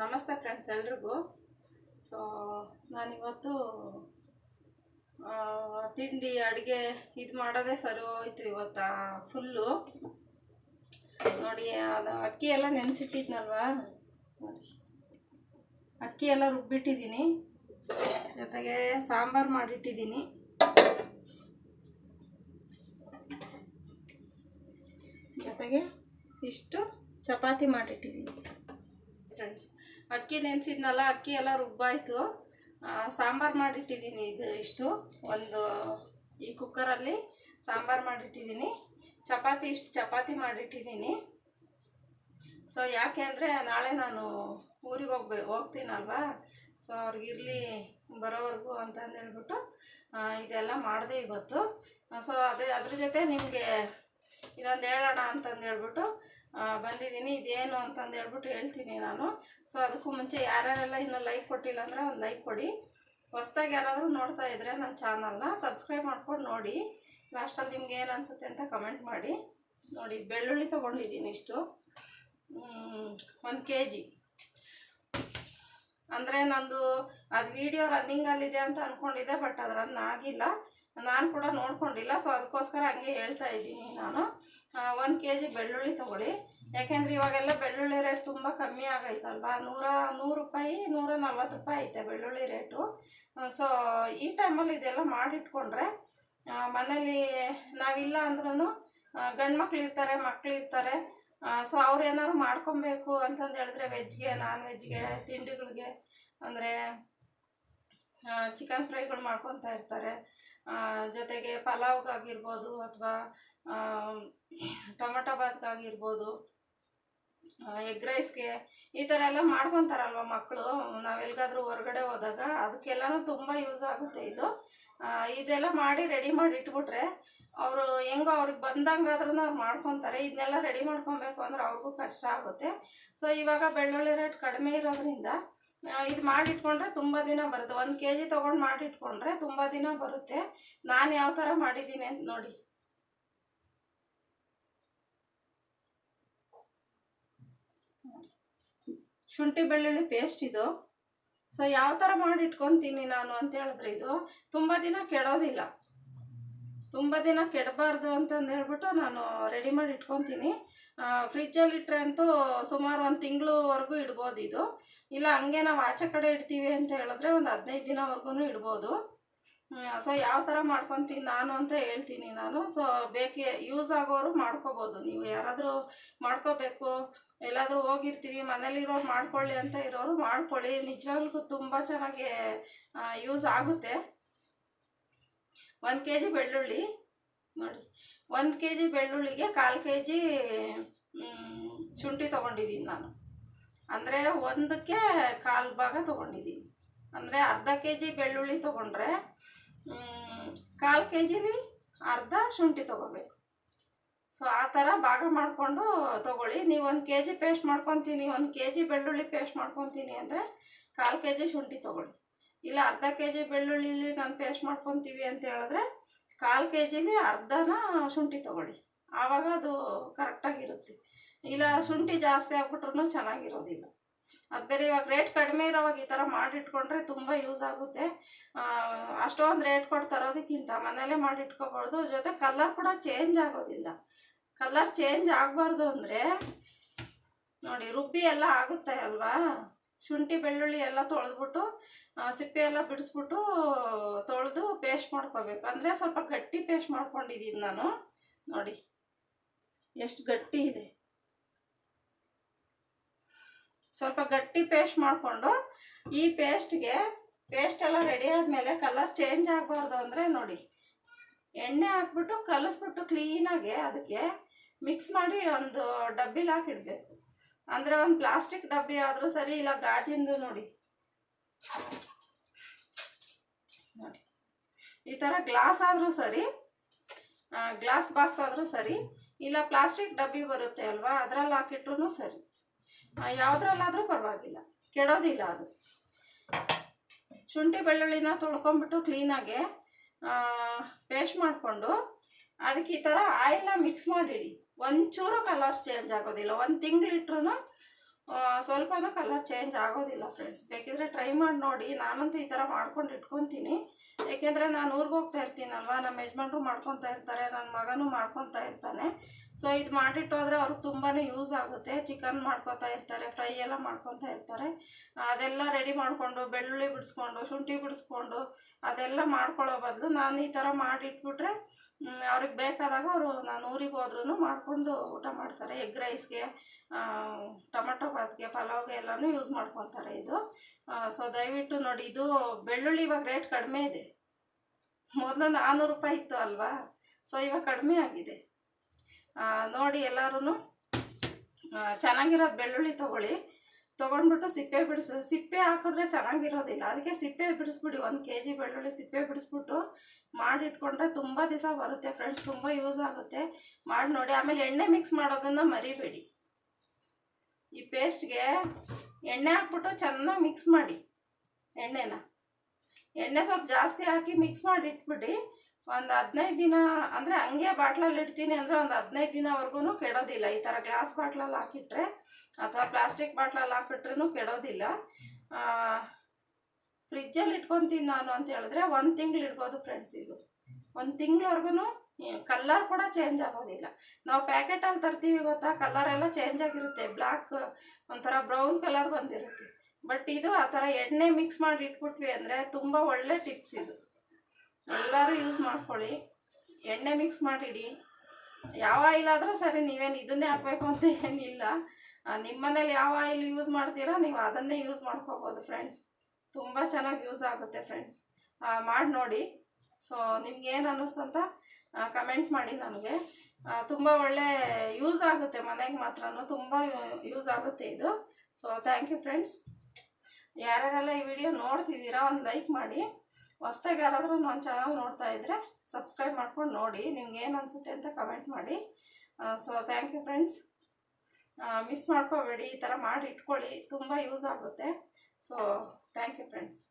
ನಮಸ್ತೆ ಫ್ರೆಂಡ್ಸ್ ಎಲ್ರಿಗೂ. ಸೊ ನಾನಿವತ್ತು ತಿಂಡಿ, ಅಡುಗೆ ಇದು ಮಾಡೋದೇ ಸರಿ ಹೋಯ್ತು ಇವತ್ತು ಫುಲ್ಲು ನೋಡಿ, ಅದು ಅಕ್ಕಿ ಎಲ್ಲ ನೆನೆಸಿಟ್ಟಿದ್ನಲ್ವಾ? ಅಕ್ಕಿ ಎಲ್ಲ ರುಬ್ಬಿಟ್ಟಿದ್ದೀನಿ. ಜೊತೆಗೆ ಸಾಂಬಾರು ಮಾಡಿಟ್ಟಿದ್ದೀನಿ. ಜೊತೆಗೆ ಇಷ್ಟು ಚಪಾತಿ ಮಾಡಿಟ್ಟಿದ್ದೀನಿ. ಫ್ರೆಂಡ್ಸ್ ಅಕ್ಕಿ ನೆನೆಸಿದ್ನಲ್ಲ, ಅಕ್ಕಿ ಎಲ್ಲ ರುಬ್ಬಾಯಿತು. ಸಾಂಬಾರು ಮಾಡಿಟ್ಟಿದ್ದೀನಿ ಇದು ಇಷ್ಟು. ಒಂದು ಈ ಕುಕ್ಕರಲ್ಲಿ ಸಾಂಬಾರು ಮಾಡಿಟ್ಟಿದ್ದೀನಿ. ಚಪಾತಿ ಇಷ್ಟು ಚಪಾತಿ ಮಾಡಿಟ್ಟಿದ್ದೀನಿ. ಸೊ ಯಾಕೆ ಅಂದರೆ ನಾಳೆ ನಾನು ಊರಿಗೆ ಹೋಗ್ಬೇ, ಹೋಗ್ತೀನಲ್ವಾ? ಸೊ ಅವ್ರಿಗೆ ಇರಲಿ ಬರೋವರೆಗೂ ಅಂತಂದು ಹೇಳ್ಬಿಟ್ಟು ಇದೆಲ್ಲ ಮಾಡಿದೆ ಇವತ್ತು. ಸೊ ಅದೇ, ಅದ್ರ ಜೊತೆ ನಿಮಗೆ ಇದೊಂದು ಹೇಳೋಣ ಅಂತಂದು ಹೇಳ್ಬಿಟ್ಟು ಬಂದಿದ್ದೀನಿ. ಇದೇನು ಅಂತಂದು ಹೇಳ್ಬಿಟ್ಟು ಹೇಳ್ತೀನಿ ನಾನು. ಸೊ ಅದಕ್ಕೂ ಮುಂಚೆ ಯಾರ್ಯಾರೆಲ್ಲ ಇನ್ನೂ ಲೈಕ್ ಕೊಟ್ಟಿಲ್ಲ ಅಂದರೆ ಒಂದು ಲೈಕ್ ಕೊಡಿ. ಹೊಸ್ದಾಗಿ ಯಾರಾದರೂ ನೋಡ್ತಾ ಇದ್ದರೆ ನನ್ನ ಚಾನಲ್ನ ಸಬ್ಸ್ಕ್ರೈಬ್ ಮಾಡ್ಕೊಂಡು ನೋಡಿ. ಲಾಸ್ಟಲ್ಲಿ ನಿಮ್ಗೆ ಏನು ಅನಿಸುತ್ತೆ ಅಂತ ಕಮೆಂಟ್ ಮಾಡಿ. ನೋಡಿ, ಬೆಳ್ಳುಳ್ಳಿ ತೊಗೊಂಡಿದ್ದೀನಿ ಇಷ್ಟು. ಒಂದು ಕೆ ಜಿ ಅಂದರೆ ನಂದು ಅದು ವಿಡಿಯೋ ರನ್ನಿಂಗಲ್ಲಿದೆ ಅಂತ ಅಂದ್ಕೊಂಡಿದ್ದೆ ಬಟ್ ಅದು ರನ್ ಆಗಿಲ್ಲ. ನಾನು ಕೂಡ ನೋಡ್ಕೊಂಡಿಲ್ಲ ಸೊ ಅದಕ್ಕೋಸ್ಕರ ಹಂಗೆ ಹೇಳ್ತಾ ಇದ್ದೀನಿ ನಾನು. ಒಂದು ಕೆ ಜಿ ಬೆಳ್ಳುಳ್ಳಿ ತೊಗೊಳ್ಳಿ. ಯಾಕೆಂದರೆ ಇವಾಗೆಲ್ಲ ಬೆಳ್ಳುಳ್ಳಿ ರೇಟ್ ತುಂಬ ಕಮ್ಮಿ ಆಗೈತಲ್ವಾ? ನೂರ, ನೂರು ರೂಪಾಯಿ, ನೂರ ನಲ್ವತ್ತು ರೂಪಾಯಿ ಐತೆ ಬೆಳ್ಳುಳ್ಳಿ ರೇಟು ಸೊ ಈ ಟೈಮಲ್ಲಿ ಇದೆಲ್ಲ ಮಾಡಿಟ್ಕೊಂಡ್ರೆ ಮನೇಲಿ ನಾವಿಲ್ಲ ಅಂದ್ರೂ ಗಂಡು ಮಕ್ಳು ಇರ್ತಾರೆ ಮಕ್ಳು ಇರ್ತಾರೆ. ಸೊ ಅವ್ರು ಏನಾದ್ರು ಮಾಡ್ಕೊಬೇಕು ಅಂತಂದು ಹೇಳಿದ್ರೆ ವೆಜ್ಗೆ ನಾನ್ ವೆಜ್ಗೆ ತಿಂಡಿಗಳಿಗೆ, ಅಂದರೆ ಚಿಕನ್ ಫ್ರೈಗಳು ಮಾಡ್ಕೊತಾ ಇರ್ತಾರೆ. ಜೊತೆಗೆ ಪಲಾವ್ಗಾಗಿರ್ಬೋದು ಅಥವಾ ಟೊಮೊಟೊ ಬಾತ್ಗಾಗಿರ್ಬೋದು. ಎಗ್ ರೈಸ್ಗೆ ಈ ಥರ ಎಲ್ಲ ಮಾಡ್ಕೊತಾರಲ್ವ ಮಕ್ಕಳು? ನಾವೆಲ್ಗಾದ್ರೂ ಹೊರಗಡೆ ಹೋದಾಗ ಅದಕ್ಕೆಲ್ಲನೂ ತುಂಬ ಯೂಸ್ ಆಗುತ್ತೆ ಇದು. ಇದೆಲ್ಲ ಮಾಡಿ ರೆಡಿ ಮಾಡಿ ಇಟ್ಬಿಟ್ರೆ ಅವರು ಹೆಂಗೋ ಅವ್ರಿಗೆ ಬಂದಂಗಾದ್ರೂ ಅವ್ರು ಮಾಡ್ಕೊತಾರೆ. ಇದನ್ನೆಲ್ಲ ರೆಡಿ ಮಾಡ್ಕೊಬೇಕು ಅಂದ್ರೆ ಅವ್ರಿಗೂ ಕಷ್ಟ ಆಗುತ್ತೆ. ಸೊ ಇವಾಗ ಬೆಳ್ಳುಳ್ಳಿ ರೇಟ್ ಕಡಿಮೆ ಇರೋದ್ರಿಂದ ಇದು ಮಾಡಿಟ್ಕೊಂಡ್ರೆ ತುಂಬ ದಿನ ಬರುತ್ತೆ. ಒಂದು ಕೆ ಜಿ ತೊಗೊಂಡು ಮಾಡಿಟ್ಕೊಂಡ್ರೆ ತುಂಬ ದಿನ ಬರುತ್ತೆ. ನಾನು ಯಾವ ಥರ ಮಾಡಿದ್ದೀನಿ ಅಂತ ನೋಡಿ. ಶುಂಠಿ ಬೆಳ್ಳುಳ್ಳಿ ಪೇಸ್ಟ್ ಇದು. ಸೊ ಯಾವ ಥರ ಮಾಡಿ ಇಟ್ಕೊತೀನಿ ನಾನು ಅಂತ ಹೇಳಿದ್ರೆ ಇದು ತುಂಬ ದಿನ ಕೆಡೋದಿಲ್ಲ. ತುಂಬ ದಿನ ಕೆಡಬಾರ್ದು ಅಂತಂದು ಹೇಳ್ಬಿಟ್ಟು ನಾನು ರೆಡಿ ಮಾಡಿ ಇಟ್ಕೊತೀನಿ. ಫ್ರಿಜ್ಜಲ್ಲಿ ಇಟ್ಟರೆ ಅಂತೂ ಸುಮಾರು ಒಂದು ತಿಂಗಳವರೆಗೂ ಇಡ್ಬೋದು ಇದು. ಇಲ್ಲ, ಹಂಗೆ ನಾವು ಆಚೆ ಕಡೆ ಇಡ್ತೀವಿ ಅಂತ ಹೇಳಿದ್ರೆ ಒಂದು ಹದಿನೈದು ದಿನವರೆಗೂ ಇಡ್ಬೋದು. ಸೊ ಯಾವ ಥರ ಮಾಡ್ಕೊತೀನಿ ನಾನು ಅಂತ ಹೇಳ್ತೀನಿ ನಾನು. ಸೊ ಬೇಕೇ ಯೂಸ್ ಆಗೋರು ಮಾಡ್ಕೋಬೋದು. ನೀವು ಯಾರಾದರೂ ಮಾಡ್ಕೋಬೇಕು ಎಲ್ಲಾದರೂ ಹೋಗಿರ್ತೀವಿ ಮನೇಲಿರೋರು ಮಾಡ್ಕೊಳ್ಳಿ ಅಂತ ಇರೋರು ಮಾಡ್ಕೊಳ್ಳಿ. ನಿಜವಾಗ್ಲೂ ತುಂಬ ಚೆನ್ನಾಗಿ ಯೂಸ್ ಆಗುತ್ತೆ. ಒಂದು ಕೆ ಜಿ ಬೆಳ್ಳುಳ್ಳಿ, ನೋಡಿ, ಒಂದು ಕೆ ಜಿ ಬೆಳ್ಳುಳ್ಳಿಗೆ ಕಾಲು ಕೆ ಜಿ ಶುಂಠಿ ತೊಗೊಂಡಿದ್ದೀನಿ ನಾನು. ಅಂದರೆ ಒಂದಕ್ಕೆ ಕಾಲು ಭಾಗ ತೊಗೊಂಡಿದ್ದೀನಿ. ಅಂದರೆ ಅರ್ಧ ಕೆ ಜಿ ಬೆಳ್ಳುಳ್ಳಿ ತೊಗೊಂಡ್ರೆ ಕಾಲು ಕೆ ಜಿಲಿ ಅರ್ಧ ಶುಂಠಿ ತೊಗೋಬೇಕು. ಸೊ ಆ ಥರ ಭಾಗ ಮಾಡಿಕೊಂಡು ತೊಗೊಳ್ಳಿ. ನೀವು ಒಂದು ಕೆ ಜಿ ಪೇಸ್ಟ್ ಮಾಡ್ಕೊತೀನಿ, ಒಂದು ಕೆ ಜಿ ಬೆಳ್ಳುಳ್ಳಿ ಪೇಸ್ಟ್ ಮಾಡ್ಕೊತೀನಿ ಅಂದರೆ ಕಾಲು ಕೆ ಜಿ ಶುಂಠಿ ತೊಗೊಳ್ಳಿ. ಇಲ್ಲ, ಅರ್ಧ ಕೆ ಜಿ ಬೆಳ್ಳುಳ್ಳಿಲಿ ನಾನು ಪೇಸ್ಟ್ ಮಾಡ್ಕೊತೀವಿ ಅಂತ ಹೇಳಿದ್ರೆ ಕಾಲು ಕೆ ಜಿಲಿ ಅರ್ಧನ ಶುಂಠಿ ತೊಗೊಳ್ಳಿ. ಆವಾಗ ಅದು ಕರೆಕ್ಟಾಗಿರುತ್ತೆ ಇಲ್ಲ, ಶುಂಠಿ ಜಾಸ್ತಿ ಆಗ್ಬಿಟ್ರೂ ಚೆನ್ನಾಗಿರೋದಿಲ್ಲ. ಅದು ಬೇರೆ ಇವಾಗ ರೇಟ್ ಕಡಿಮೆ ಇರೋವಾಗ ಈ ಥರ ಮಾಡಿಟ್ಕೊಂಡ್ರೆ ತುಂಬ ಯೂಸ್ ಆಗುತ್ತೆ. ಅಷ್ಟೊಂದು ರೇಟ್ ಕೊಟ್ಟು ತರೋದಕ್ಕಿಂತ ಮನೇಲೇ ಮಾಡಿಟ್ಕೋಬಾರ್ದು. ಜೊತೆ ಕಲರ್ ಕೂಡ ಚೇಂಜ್ ಆಗೋದಿಲ್ಲ. ಕಲರ್ ಚೇಂಜ್ ಆಗಬಾರ್ದು ಅಂದರೆ ನೋಡಿ ರುಬ್ಬಿ ಎಲ್ಲ ಆಗುತ್ತೆ ಅಲ್ವಾ? ಶುಂಠಿ, ಬೆಳ್ಳುಳ್ಳಿ ಎಲ್ಲ ತೊಳೆದ್ಬಿಟ್ಟು ಸಿಪ್ಪೆ ಎಲ್ಲ ಬಿಡಿಸ್ಬಿಟ್ಟು ತೊಳೆದು ಪೇಸ್ಟ್ ಮಾಡ್ಕೋಬೇಕು. ಅಂದರೆ ಸ್ವಲ್ಪ ಗಟ್ಟಿ ಪೇಸ್ಟ್ ಮಾಡ್ಕೊಂಡಿದ್ದೀನಿ ನಾನು. ನೋಡಿ, ಎಷ್ಟು ಗಟ್ಟಿ ಇದೆ. ಸ್ವಲ್ಪ ಗಟ್ಟಿ ಪೇಸ್ಟ್ ಮಾಡಿಕೊಂಡು ಈ ಪೇಸ್ಟ್ಗೆ ಪೇಸ್ಟ್ ಎಲ್ಲ ರೆಡಿ ಆದಮೇಲೆ ಕಲರ್ ಚೇಂಜ್ ಆಗಬಾರ್ದು ಅಂದರೆ ನೋಡಿ, ಎಣ್ಣೆ ಹಾಕ್ಬಿಟ್ಟು ಕಲಸ್ಬಿಟ್ಟು ಕ್ಲೀನಾಗಿ ಅದಕ್ಕೆ ಮಿಕ್ಸ್ ಮಾಡಿ ಒಂದು ಡಬ್ಬಿಲಿ ಹಾಕಿಡ್ಬೇಕು. ಅಂದರೆ ಒಂದು ಪ್ಲಾಸ್ಟಿಕ್ ಡಬ್ಬಿ ಆದರೂ ಸರಿ, ಇಲ್ಲ ಗಾಜಿಂದು ನೋಡಿ. ನೋಡಿ, ಈ ಥರ ಗ್ಲಾಸ್ ಆದರೂ ಸರಿ ಗ್ಲಾಸ್ ಬಾಕ್ಸ್ ಆದರೂ ಸರಿ, ಇಲ್ಲ ಪ್ಲಾಸ್ಟಿಕ್ ಡಬ್ಬಿ ಬರುತ್ತೆ ಅಲ್ವಾ, ಅದರಲ್ಲಿ ಹಾಕಿಟ್ರು ಸರಿ. ಯಾವುದ್ರಲ್ಲಾದರೂ ಪರವಾಗಿಲ್ಲ. ಕೆಡೋದಿಲ್ಲ ಅದು. ಶುಂಠಿ ಬೆಳ್ಳುಳ್ಳಿನ ತೊಳ್ಕೊಂಡ್ಬಿಟ್ಟು ಕ್ಲೀನಾಗೆ ಪೇಸ್ಟ್ ಮಾಡಿಕೊಂಡು ಅದಕ್ಕೆ ಈ ಥರ ಆಯಿಲ್ನ ಮಿಕ್ಸ್ ಮಾಡಿಡಿ. ಒಂಚೂರು ಕಲರ್ಸ್ ಚೇಂಜ್ ಆಗೋದಿಲ್ಲ. ಒಂದು ತಿಂಗಳಿಟ್ರೂ ಸ್ವಲ್ಪನೂ ಕಲರ್ ಚೇಂಜ್ ಆಗೋದಿಲ್ಲ ಫ್ರೆಂಡ್ಸ್ ಬೇಕಿದ್ರೆ ಟ್ರೈ ಮಾಡಿ ನೋಡಿ. ನಾನಂತೂ ಈ ಥರ ಮಾಡ್ಕೊಂಡು ಇಟ್ಕೊತೀನಿ. ಏಕೆಂದರೆ ನಾನು ಊರಿಗೆ ಹೋಗ್ತಾ ಇರ್ತೀನಲ್ವ? ನಮ್ಮ ಯಜಮಾನ್ರು ಮಾಡ್ಕೊತಾ ಇರ್ತಾರೆ ನನ್ನ ಮಗನೂ ಮಾಡ್ಕೊತಾ ಇರ್ತಾನೆ. ಸೊ ಇದು ಮಾಡಿಟ್ಟೋದ್ರೆ ಅವ್ರಿಗೆ ತುಂಬಾ ಯೂಸ್ ಆಗುತ್ತೆ. ಚಿಕನ್ ಮಾಡ್ಕೊತಾ ಇರ್ತಾರೆ, ಫ್ರೈ ಎಲ್ಲ ಮಾಡ್ಕೊತಾ ಇರ್ತಾರೆ. ಅದೆಲ್ಲ ರೆಡಿ ಮಾಡಿಕೊಂಡು, ಬೆಳ್ಳುಳ್ಳಿ ಬಿಡಿಸ್ಕೊಂಡು, ಶುಂಠಿ ಬಿಡಿಸ್ಕೊಂಡು ಅದೆಲ್ಲ ಮಾಡ್ಕೊಳ್ಳೋ ಬದಲು ನಾನು ಈ ಥರ ಮಾಡಿಟ್ಬಿಟ್ರೆ ಅವ್ರಿಗೆ ಬೇಕಾದಾಗ ಅವರು ನಾನು ಊರಿಗೆ ಹೋದ್ರೂ ಮಾಡಿಕೊಂಡು ಊಟ ಮಾಡ್ತಾರೆ. ಎಗ್ ರೈಸ್ಗೆ ಟೊಮೆಟೊ ಬಾತ್ಗೆ ಪಲಾವ್ಗೆ ಎಲ್ಲನೂ ಯೂಸ್ ಮಾಡ್ಕೊತಾರೆ ಇದು. ಸೊ ದಯವಿಟ್ಟು ನೋಡಿ, ಇದು ಬೆಳ್ಳುಳ್ಳಿ ಇವಾಗ ರೇಟ್ ಕಡಿಮೆ ಇದೆ. ಮೊದಲು ನಾನ್ನೂರು ರೂಪಾಯಿ ಇತ್ತು ಅಲ್ವಾ? ಸೊ ಇವಾಗ ಕಡಿಮೆ ಆಗಿದೆ. ನೋಡಿ ಎಲ್ಲರೂ ಚೆನ್ನಾಗಿರೋದು ಬೆಳ್ಳುಳ್ಳಿ ತೊಗೊಳ್ಳಿ. ತೊಗೊಂಡ್ಬಿಟ್ಟು ಸಿಪ್ಪೆ ಬಿಡಿಸ್, ಸಿಪ್ಪೆ ಹಾಕಿದ್ರೆ ಚೆನ್ನಾಗಿರೋದಿಲ್ಲ. ಅದಕ್ಕೆ ಸಿಪ್ಪೆ ಬಿಡಿಸ್ಬಿಡಿ. ಒಂದು ಕೆ ಜಿ ಬೆಳ್ಳುಳ್ಳಿ ಸಿಪ್ಪೆ ಬಿಡಿಸ್ಬಿಟ್ಟು ಮಾಡಿಟ್ಕೊಂಡ್ರೆ ತುಂಬ ದಿವಸ ಬರುತ್ತೆ ಫ್ರೆಂಡ್ಸ್. ತುಂಬ ಯೂಸ್ ಆಗುತ್ತೆ. ಮಾಡಿ ನೋಡಿ. ಆಮೇಲೆ ಎಣ್ಣೆ ಮಿಕ್ಸ್ ಮಾಡೋದನ್ನು ಮರಿಬೇಡಿ. ಈ ಪೇಸ್ಟ್ಗೆ ಎಣ್ಣೆ ಹಾಕ್ಬಿಟ್ಟು ಚೆನ್ನಾಗಿ ಮಿಕ್ಸ್ ಮಾಡಿ. ಎಣ್ಣೆನ. ಎಣ್ಣೆ ಸ್ವಲ್ಪ ಜಾಸ್ತಿ ಹಾಕಿ ಮಿಕ್ಸ್ ಮಾಡಿ ಇಟ್ಬಿಡಿ ಒಂದು ಹದಿನೈದು ದಿನ ಅಂದರೆ ಹಂಗೆ ಬಾಟ್ಲಲ್ಲಿ ಇಡ್ತೀನಿ ಅಂದರೆ ಒಂದು ಹದಿನೈದು ದಿನವರೆಗೂ ಕೆಡೋದಿಲ್ಲ. ಈ ಥರ ಗ್ಲಾಸ್ ಬಾಟ್ಲಲ್ಲಿ ಹಾಕಿಟ್ರೆ ಅಥವಾ ಪ್ಲಾಸ್ಟಿಕ್ ಬಾಟ್ಲಲ್ಲಿ ಹಾಕಿಟ್ರೂ ಕೆಡೋದಿಲ್ಲ. ಫ್ರಿಜ್ಜಲ್ಲಿ ಇಟ್ಕೊತೀನಿ ನಾನು ಅಂತ ಹೇಳಿದ್ರೆ ಒಂದು ತಿಂಗಳು ಇಡ್ಬೋದು ಫ್ರೆಂಡ್ಸ್ ಇದು. ಒಂದು ತಿಂಗಳವರೆಗೂ ಕಲ್ಲರ್ ಕೂಡ ಚೇಂಜ್ ಆಗೋದಿಲ್ಲ. ನಾವು ಪ್ಯಾಕೆಟಲ್ಲಿ ತರ್ತೀವಿ ಗೊತ್ತಾ, ಕಲರ್ ಎಲ್ಲ ಚೇಂಜ್ ಆಗಿರುತ್ತೆ. ಬ್ಲ್ಯಾಕ್ ಒಂಥರ ಬ್ರೌನ್ ಕಲರ್ ಬಂದಿರುತ್ತೆ. ಬಟ್ ಇದು ಆ ಥರ ಎಣ್ಣೆ ಮಿಕ್ಸ್ ಮಾಡಿ ಇಟ್ಬಿಟ್ವಿ ಅಂದರೆ ತುಂಬ ಒಳ್ಳೆ ಟಿಪ್ಸ್ ಇದು. ಎಲ್ಲರೂ ಯೂಸ್ ಮಾಡ್ಕೊಳ್ಳಿ. ಎಣ್ಣೆ ಮಿಕ್ಸ್ ಮಾಡಿಡಿ. ಯಾವ ಆಯಿಲ್ ಆದರೂ ಸರಿ ನೀವೇನು ಇದನ್ನೇ ಹಾಕಬೇಕು ಅಂತ ಏನಿಲ್ಲ. ನಿಮ್ಮ ಮನೇಲಿ ಯಾವ ಆಯಿಲ್ ಯೂಸ್ ಮಾಡ್ತೀರಾ ನೀವು ಅದನ್ನೇ ಯೂಸ್ ಮಾಡ್ಕೋಬೋದು ಫ್ರೆಂಡ್ಸ್ ತುಂಬ ಚೆನ್ನಾಗಿ ಯೂಸ್ ಆಗುತ್ತೆ ಫ್ರೆಂಡ್ಸ್ ಮಾಡಿ ನೋಡಿ. ಸೊ ನಿಮ್ಗೇನು ಅನ್ನಿಸ್ತು ಅಂತ ಕಮೆಂಟ್ ಮಾಡಿ ನನಗೆ. ತುಂಬ ಒಳ್ಳೆ ಯೂಸ್ ಆಗುತ್ತೆ ಮನೆಗೆ ಮಾತ್ರ ತುಂಬ ಯೂಸ್ ಆಗುತ್ತೆ ಇದು. ಸೊ ಥ್ಯಾಂಕ್ ಯು ಫ್ರೆಂಡ್ಸ್ ಯಾರ್ಯಾರೆಲ್ಲ ಈ ವಿಡಿಯೋ ನೋಡ್ತಿದ್ದೀರಾ, ಒಂದು ಲೈಕ್ ಮಾಡಿ. ಹೊಸ್ದಾಗಿ ಯಾರಾದರೂ ನನ್ನ ಚಾನಲ್ ನೋಡ್ತಾ ಇದ್ದರೆ ಸಬ್ಸ್ಕ್ರೈಬ್ ಮಾಡ್ಕೊಂಡು ನೋಡಿ. ನಿಮ್ಗೆ ಏನು ಅನಿಸುತ್ತೆ ಅಂತ ಕಮೆಂಟ್ ಮಾಡಿ. So thank you friends miss ಮಾಡ್ಕೋಬೇಡಿ, ಈ ಥರ ಮಾಡಿ ಇಟ್ಕೊಳ್ಳಿ. ತುಂಬ ಯೂಸ್ ಆಗುತ್ತೆ. So thank you friends